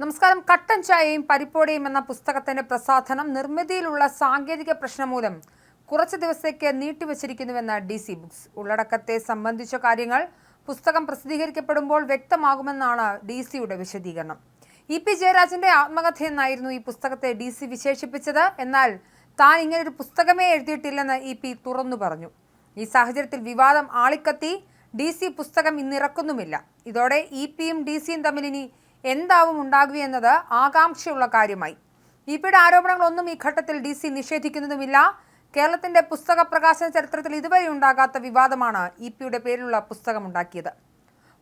നമസ്കാരം. കട്ടൻ ചായയും പരിപ്പോടിയും എന്ന പുസ്തകത്തിന്റെ പ്രസാധനം നിർമ്മിതിയിലുള്ള സാങ്കേതിക പ്രശ്നം മൂലം കുറച്ച് ദിവസത്തേക്ക് നീട്ടിവച്ചിരിക്കുന്നുവെന്ന് ഡി സി ബുക്സ്. ഉള്ളടക്കത്തെ സംബന്ധിച്ച കാര്യങ്ങൾ പുസ്തകം പ്രസിദ്ധീകരിക്കപ്പെടുമ്പോൾ വ്യക്തമാകുമെന്നാണ് ഡി സിയുടെ വിശദീകരണം. ഇ പി ജയരാജന്റെ ആത്മകഥയെന്നായിരുന്നു ഈ പുസ്തകത്തെ ഡി സി വിശേഷിപ്പിച്ചത്. എന്നാൽ താൻ ഇങ്ങനൊരു പുസ്തകമേ എഴുതിയിട്ടില്ലെന്ന് ഇ പി തുറന്നു പറഞ്ഞു. ഈ സാഹചര്യത്തിൽ വിവാദം ആളിക്കത്തി. ഡി സി പുസ്തകം ഇന്നിറക്കുന്നുമില്ല. ഇതോടെ ഇ പിയും ഡി സിയും തമ്മിൽ ഇനി എന്താവും ഉണ്ടാകുക എന്നത് ആകാംക്ഷയുള്ള കാര്യമായി. ഇ പിയുടെ ആരോപണങ്ങളൊന്നും ഈ ഘട്ടത്തിൽ ഡി സി നിഷേധിക്കുന്നതുമില്ല. കേരളത്തിന്റെ പുസ്തക പ്രകാശന ചരിത്രത്തിൽ ഇതുവരെ ഉണ്ടാകാത്ത വിവാദമാണ് ഇ പിയുടെ പേരിലുള്ള പുസ്തകമുണ്ടാക്കിയത്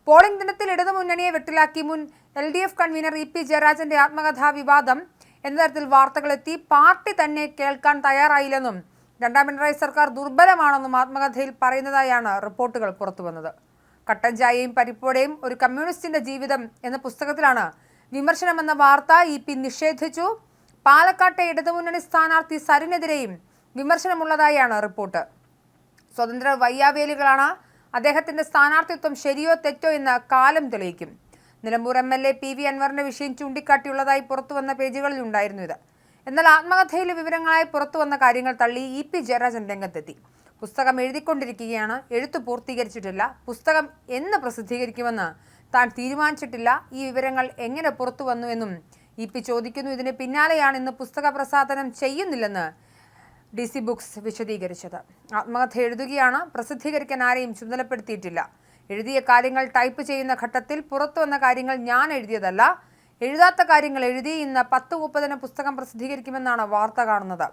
പോളിംഗ് ദിനത്തിൽ ഇടതുമുന്നണിയെ വെട്ടിലാക്കി മുൻ L D F convener E P ജയരാജന്റെ ആത്മകഥാ വിവാദം എന്ന തരത്തിൽ വാർത്തകളെത്തി പാർട്ടി തന്നെ കേൾക്കാൻ തയ്യാറായില്ലെന്നും രണ്ടാം പിണറായി സർക്കാർ ദുർബലമാണെന്നും ആത്മകഥയിൽ പറയുന്നതായാണ് റിപ്പോർട്ടുകൾ പുറത്തുവന്നത്. കട്ടൻ ചായയും പരിപ്പോടെയും ഒരു കമ്മ്യൂണിസ്റ്റിന്റെ ജീവിതം എന്ന പുസ്തകത്തിലാണ് വിമർശനമെന്ന വാർത്ത ഇ പി നിഷേധിച്ചു. പാലക്കാട്ടെ ഇടതുമുന്നണി സ്ഥാനാർത്ഥി സരിനെതിരെയും വിമർശനമുള്ളതായാണ് റിപ്പോർട്ട്. സ്വതന്ത്ര വയ്യാവേലികളാണ് അദ്ദേഹത്തിന്റെ സ്ഥാനാർത്ഥിത്വം ശരിയോ തെറ്റോ എന്ന് കാലം തെളിയിക്കും. Nilambur M L A P V അൻവറിന്റെ വിഷയം ചൂണ്ടിക്കാട്ടിയുള്ളതായി പുറത്തുവന്ന പേജുകളിൽ ഉണ്ടായിരുന്നു ഇത്. എന്നാൽ ആത്മകഥയിലെ വിവരങ്ങളായി പുറത്തുവന്ന കാര്യങ്ങൾ തള്ളി ഇ പി ജയരാജൻ രംഗത്തെത്തി. പുസ്തകം എഴുതിക്കൊണ്ടിരിക്കുകയാണ്. എഴുത്ത് പൂർത്തീകരിച്ചിട്ടില്ല. പുസ്തകം എന്ന് പ്രസിദ്ധീകരിക്കുമെന്ന് താൻ തീരുമാനിച്ചിട്ടില്ല. ഈ വിവരങ്ങൾ എങ്ങനെ പുറത്തു വന്നു എന്നും ഇ പി ചോദിക്കുന്നു. ഇതിന് പിന്നാലെയാണ് ഇന്ന് പുസ്തക പ്രസാധനം ചെയ്യുന്നില്ലെന്ന് ഡി സി ബുക്സ് വിശദീകരിച്ചത്. ആത്മകഥ എഴുതുകയാണ്. പ്രസിദ്ധീകരിക്കാൻ ആരെയും ചുമതലപ്പെടുത്തിയിട്ടില്ല. എഴുതിയ കാര്യങ്ങൾ ടൈപ്പ് ചെയ്യുന്ന ഘട്ടത്തിൽ പുറത്തു വന്ന കാര്യങ്ങൾ ഞാൻ എഴുതിയതല്ല. എഴുതാത്ത കാര്യങ്ങൾ എഴുതി ഇന്ന് പത്ത് മുപ്പതിന് പുസ്തകം പ്രസിദ്ധീകരിക്കുമെന്നാണ് വാർത്ത കാണുന്നത്.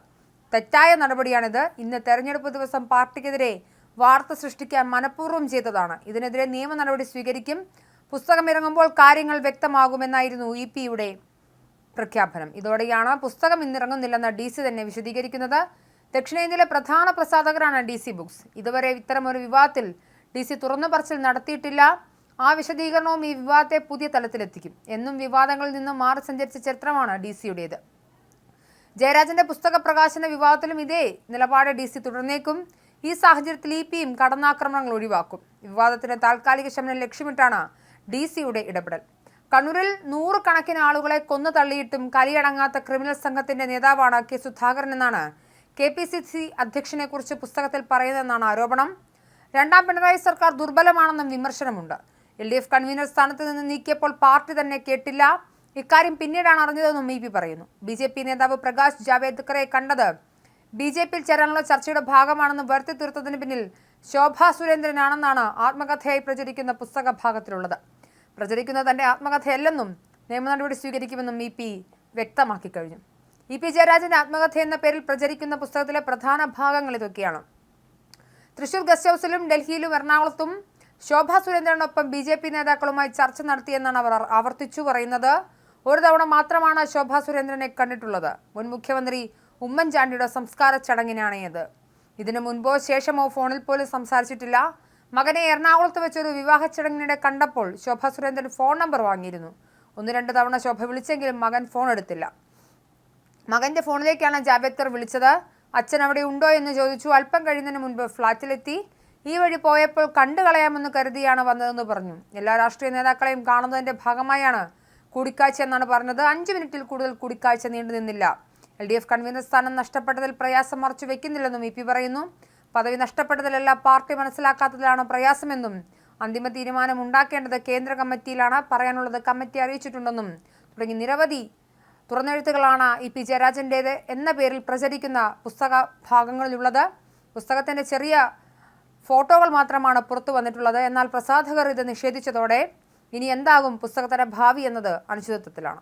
തെറ്റായ നടപടിയാണിത്. ഇന്ന് തെരഞ്ഞെടുപ്പ് ദിവസം പാർട്ടിക്കെതിരെ വാർത്ത സൃഷ്ടിക്കാൻ മനഃപൂർവം ചെയ്തതാണ്. ഇതിനെതിരെ നിയമ നടപടി സ്വീകരിക്കും. പുസ്തകം ഇറങ്ങുമ്പോൾ കാര്യങ്ങൾ വ്യക്തമാകുമെന്നായിരുന്നു ഇ പിയുടെ പ്രഖ്യാപനം. ഇതോടെയാണ് പുസ്തകം ഇന്നിറങ്ങുന്നില്ലെന്ന് ഡി സി തന്നെ വിശദീകരിക്കുന്നത്. ദക്ഷിണേന്ത്യയിലെ പ്രധാന പ്രസാധകരാണ് ഡി സി ബുക്സ്. ഇതുവരെ ഇത്തരമൊരു വിവാദത്തിൽ ഡി സി തുറന്നു പറച്ചിൽ നടത്തിയിട്ടില്ല. ആ വിശദീകരണവും ഈ വിവാദത്തെ പുതിയ തലത്തിലെത്തിക്കും. എന്നും വിവാദങ്ങളിൽ നിന്നും മാറി സഞ്ചരിച്ച ചരിത്രമാണ് ഡി സിയുടേത് ജയരാജന്റെ പുസ്തക പ്രകാശന വിവാദത്തിലും ഇതേ നിലപാട് ഡി സി തുടർന്നേക്കും. ഈ സാഹചര്യത്തിൽ ഇ പിയും കടന്നാക്രമണങ്ങൾ ഒഴിവാക്കും. വിവാദത്തിന് താൽക്കാലിക ശമനം ലക്ഷ്യമിട്ടാണ് ഡി സിയുടെ ഇടപെടൽ. കണ്ണൂരിൽ നൂറുകണക്കിന് ആളുകളെ കൊന്നു തള്ളിയിട്ടും കലിയടങ്ങാത്ത ക്രിമിനൽ സംഘത്തിന്റെ നേതാവാണ് കെ സുധാകരൻ എന്നാണ് കെ പി സി സി അധ്യക്ഷനെ കുറിച്ച് പുസ്തകത്തിൽ പറയുന്നതെന്നാണ് ആരോപണം. രണ്ടാം പിണറായി സർക്കാർ ദുർബലമാണെന്നും വിമർശനമുണ്ട്. എൽ ഡി എഫ് കൺവീനർ സ്ഥാനത്ത് നിന്ന് നീക്കിയപ്പോൾ പാർട്ടി തന്നെ കേട്ടില്ല. ഇക്കാര്യം പിന്നീടാണ് അറിഞ്ഞതെന്നും ഇ പി പറയുന്നു. ബി ജെ പി നേതാവ് പ്രകാശ് ജാവേദ്കറെ കണ്ടത് ബി ജെ പിയിൽ ചേരാനുള്ള ചർച്ചയുടെ ഭാഗമാണെന്ന് വരുത്തി തീർത്തതിന് പിന്നിൽ ശോഭാ സുരേന്ദ്രനാണെന്നാണ് ആത്മകഥയായി പ്രചരിക്കുന്ന പുസ്തക ഭാഗത്തിലുള്ളത്. പ്രചരിക്കുന്നത് തന്റെ ആത്മകഥയല്ലെന്നും നിയമ നടപടി സ്വീകരിക്കുമെന്നും ഇ പി വ്യക്തമാക്കി കഴിഞ്ഞു. ഇ പി ജയരാജന്റെ ആത്മകഥ എന്ന പേരിൽ പ്രചരിക്കുന്ന പുസ്തകത്തിലെ പ്രധാന ഭാഗങ്ങൾ ഇതൊക്കെയാണ്. തൃശൂർ ഗസ്റ്റ് ഹൗസിലും ഡൽഹിയിലും എറണാകുളത്തും ശോഭാ സുരേന്ദ്രനൊപ്പം ബി ജെ പി നേതാക്കളുമായി ചർച്ച നടത്തിയെന്നാണ് അവർ ആവർത്തിച്ചു പറയുന്നത്. ഒരു തവണ മാത്രമാണ് ശോഭാ സുരേന്ദ്രനെ കണ്ടിട്ടുള്ളത്. മുൻ മുഖ്യമന്ത്രി ഉമ്മൻചാണ്ടിയുടെ സംസ്കാര ചടങ്ങിനാണ് ഇത്. ഇതിനു മുൻപോ ശേഷമോ ഫോണിൽ പോലും സംസാരിച്ചിട്ടില്ല. മകനെ എറണാകുളത്ത് വെച്ചൊരു വിവാഹ ചടങ്ങിനിടെ കണ്ടപ്പോൾ ശോഭാ സുരേന്ദ്രൻ ഫോൺ നമ്പർ വാങ്ങിയിരുന്നു. ഒന്ന് രണ്ട് തവണ ശോഭ വിളിച്ചെങ്കിലും മകൻ ഫോൺ എടുത്തില്ല. മകന്റെ ഫോണിലേക്കാണ് ജാവേദ്കർ വിളിച്ചത്. അച്ഛൻ അവിടെ ഉണ്ടോ എന്ന് ചോദിച്ചു. അല്പം കഴിയുന്നതിന് മുൻപ് ഫ്ളാറ്റിലെത്തി ഈ വഴി പോയപ്പോൾ കണ്ടു കളയാമെന്ന് കരുതിയാണ് വന്നതെന്ന് പറഞ്ഞു. എല്ലാ രാഷ്ട്രീയ നേതാക്കളെയും കാണുന്നതിന്റെ ഭാഗമായാണ് കൂടിക്കാഴ്ച എന്നാണ് പറഞ്ഞത്. അഞ്ച് മിനിറ്റിൽ കൂടുതൽ കൂടിക്കാഴ്ച നീണ്ടു നിന്നില്ല. എൽ ഡി എഫ് കൺവീനർ സ്ഥാനം നഷ്ടപ്പെട്ടതിൽ പ്രയാസം മറച്ചു വെക്കുന്നില്ലെന്നും ഇ പി പറയുന്നു. പദവി നഷ്ടപ്പെട്ടതിലല്ല പാർട്ടി മനസ്സിലാക്കാത്തതിലാണ് പ്രയാസമെന്നും അന്തിമ തീരുമാനം ഉണ്ടാക്കേണ്ടത് കേന്ദ്ര കമ്മിറ്റിയിലാണ് പറയാനുള്ളത് കമ്മിറ്റി അറിയിച്ചിട്ടുണ്ടെന്നും. തുടങ്ങി നിരവധി തുറന്നെഴുത്തുകളാണ് ഇ പി ജയരാജന്റേത് എന്ന പേരിൽ പ്രചരിക്കുന്ന പുസ്തക ഭാഗങ്ങളിലുള്ളത്. പുസ്തകത്തിന്റെ ചെറിയ ഫോട്ടോകൾ മാത്രമാണ് പുറത്തു വന്നിട്ടുള്ളത്. എന്നാൽ പ്രസാധകർ ഇത് നിഷേധിച്ചതോടെ ഇനി എന്താകും? പുസ്തകത്തിന്റെ ഭാവി എന്നത് അനിശ്ചിതത്വത്തിലാണ്.